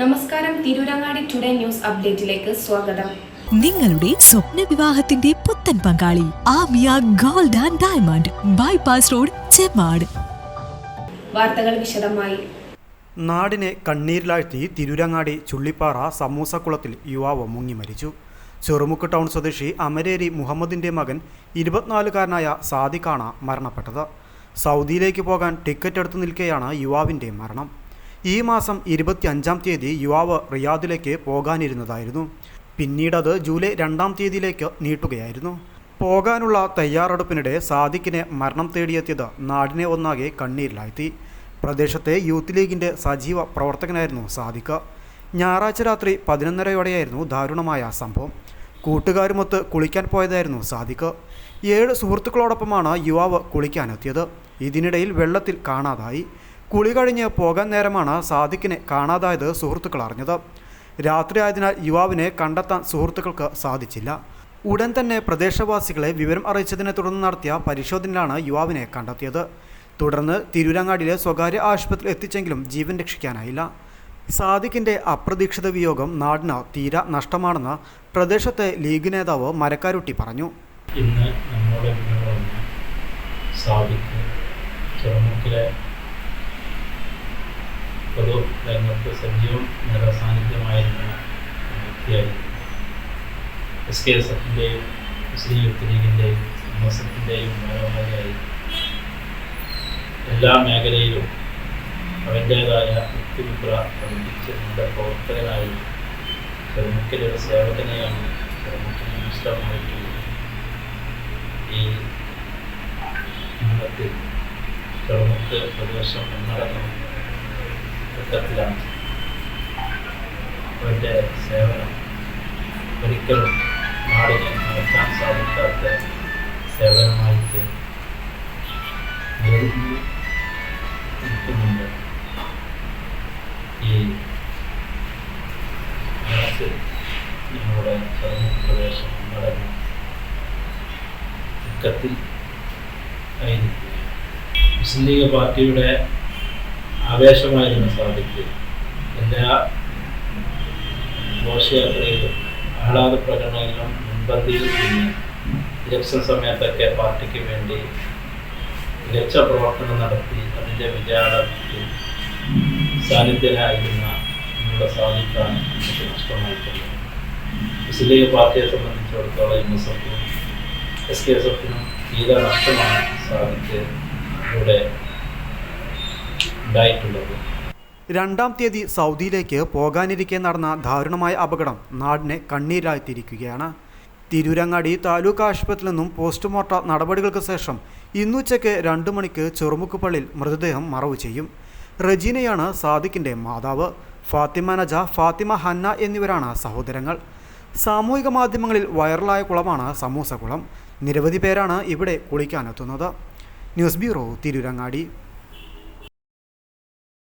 നമസ്കാരം Tirurangadi today news അപ്ഡേറ്റിലേക്ക് സ്വാഗതം. നിങ്ങളുടെ സ്വപ്ന വിവാഹത്തിന്റെ പുത്തൻ പങ്കാളി Amiya gold and diamond bypass road Chemmad. വാർത്തകൾ വിശദമായി. നാടിനെ കണ്ണീരിലാഴ്ത്തി തിരൂരങ്ങാടി ചുള്ളിപ്പാറ സമൂസക്കുളത്തിൽ യുവാവ് മുങ്ങി മരിച്ചു. ചെറുമുക്ക് ടൗൺ സ്വദേശി അമരേരി മുഹമ്മദിന്റെ മകൻ ഇരുപത്തിനാലുകാരനായ സാദിഖാണ് മരണപ്പെട്ടത്. സൗദിയിലേക്ക് പോകാൻ ടിക്കറ്റ് എടുത്തു നിൽക്കെയാണ് യുവാവിന്റെ മരണം. ഈ മാസം ഇരുപത്തിയഞ്ചാം തീയതി യുവാവ് റിയാദിലേക്ക് പോകാനിരുന്നതായിരുന്നു. പിന്നീടത് ജൂലൈ രണ്ടാം തീയതിയിലേക്ക് നീട്ടുകയായിരുന്നു. പോകാനുള്ള തയ്യാറെടുപ്പിനിടെ സാദിഖിനെ മരണം തേടിയെത്തിയത് നാടിനെ ഒന്നാകെ കണ്ണീരിലാഴ്ത്തി. പ്രദേശത്തെ യൂത്ത് ലീഗിന്റെ സജീവ പ്രവർത്തകനായിരുന്നു സാദിഖ്. ഞായറാഴ്ച രാത്രി പതിനൊന്നരയോടെയായിരുന്നു ദാരുണമായ സംഭവം. കൂട്ടുകാരുമൊത്ത് കുളിക്കാൻ പോയതായിരുന്നു സാദിഖ്. ഏഴ് സുഹൃത്തുക്കളോടൊപ്പമാണ് യുവാവ് കുളിക്കാനെത്തിയത്. ഇതിനിടയിൽ വെള്ളത്തിൽ കാണാതായി. കുളി കഴിഞ്ഞ് പോകാൻ നേരമാണ് സാദിഖിനെ കാണാതായത് സുഹൃത്തുക്കൾ അറിഞ്ഞത്. രാത്രിയായതിനാൽ യുവാവിനെ കണ്ടെത്താൻ സുഹൃത്തുക്കൾക്ക് സാധിച്ചില്ല. ഉടൻ തന്നെ പ്രദേശവാസികളെ വിവരം അറിയിച്ചതിനെ തുടർന്ന് നടത്തിയ പരിശോധനയിലാണ് യുവാവിനെ കണ്ടെത്തിയത്. തുടർന്ന് തിരൂരങ്ങാടിയിലെ സ്വകാര്യ ആശുപത്രിയിൽ എത്തിച്ചെങ്കിലും ജീവൻ രക്ഷിക്കാനായില്ല. സാദിഖിന്റെ അപ്രതീക്ഷിത വിയോഗം നാടിന് തീര നഷ്ടമാണെന്ന് പ്രദേശത്തെ ലീഗ് നേതാവ് മരക്കാരുട്ടി പറഞ്ഞു. ഇന്ന് നമ്മുടെ സാദിഖ് ചെറുമുക്കിലെ പൊതു രംഗത്ത് സജീവം നിറസാന്നിധ്യമായിരുന്ന വ്യക്തിയായിരുന്നു എസ് കെ എസ് എഫിന്റെയും മുസ്ലിം യൂത്ത് ലീഗിന്റെയും എം എസ് എഫിന്റെയും ഭാരവാഹിയായി. എല്ലാ മേഖലയിലും അവന്റേതായ വ്യക്തിമുദ്ര പ്രകടിപ്പിച്ച് നമ്മുടെ പ്രവർത്തകനായി ചെറുമുക്കിലൊരു സേവകനെയാണ് ചെറുമുക്കിന് ഈ മണ്ഡലത്തിൽ ചെറുമുക്ക് പ്രദേശം ഒന്നടക്കം ഘട്ടത്തിലാണ് അവരുടെ സേവനം ഒരിക്കലും നാടിനെ നടത്താൻ സാധിക്കാത്ത സേവനമായിട്ട് നിൽക്കുന്നുണ്ട് ഈ മനസ്സിൽ നമ്മുടെ പ്രദേശം നടന്നു ദുഃഖത്തിൽ ആയിരിക്കും മുസ്ലിം ലീഗ് പാർട്ടിയുടെ ആവേശമായിരുന്നു സാധിക്കുക എല്ലാ ഘോഷയാത്രയിലും ആഹ്ലാദ പ്രകടനങ്ങളിലും മുൻപന്തിയിൽ നിന്ന് ഇലക്ഷൻ സമയത്തൊക്കെ പാർട്ടിക്ക് വേണ്ടി മികച്ച പ്രവർത്തനം നടത്തി അതിന്റെ വിചാരത്തിൽ സാന്നിധ്യനായിരുന്ന നമ്മുടെ സാധിക്കാൻ നമുക്ക് നഷ്ടമായിട്ടുണ്ട് മുസ്ലിം ലീഗ് പാർട്ടിയെ സംബന്ധിച്ചിടത്തോളം എം എസ് എഫിനും എസ് കെ എസ് എഫിനും തീരെ നഷ്ടമാണ് സാധിക്ക് ഇവിടെ ഉണ്ടായിട്ടുള്ളത് രണ്ടാം തീയതി സൗദിയിലേക്ക് പോകാനിരിക്കെ നടന്ന ദാരുണമായ അപകടം നാടിനെ കണ്ണീരായിത്തിരിക്കുകയാണ് തിരൂരങ്ങാടി താലൂക്ക് ആശുപത്രിയിൽ നിന്നും പോസ്റ്റ്മോർട്ടം നടപടികൾക്ക് ശേഷം ഇന്നുച്ചയ്ക്ക് രണ്ട് മണിക്ക് ചെറുമുക്കുപള്ളിൽ മൃതദേഹം മറവ് ചെയ്യും. റജീനയാണ് സാദിഖിന്റെ മാതാവ്. ഫാത്തിമ നജ ഫാത്തിമ ഹന്ന എന്നിവരാണ് സഹോദരങ്ങൾ. സാമൂഹിക മാധ്യമങ്ങളിൽ വൈറലായ കുളമാണ് സമൂസ കുളം നിരവധി പേരാണ് ഇവിടെ കുളിക്കാനെത്തുന്നത്. News bureau Tirurangadi.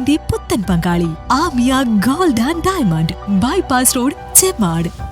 വിവാഹത്തിന്റെ പുത്തൻ പങ്കാളി Amiya gold and diamond. Bypass road Chemmad.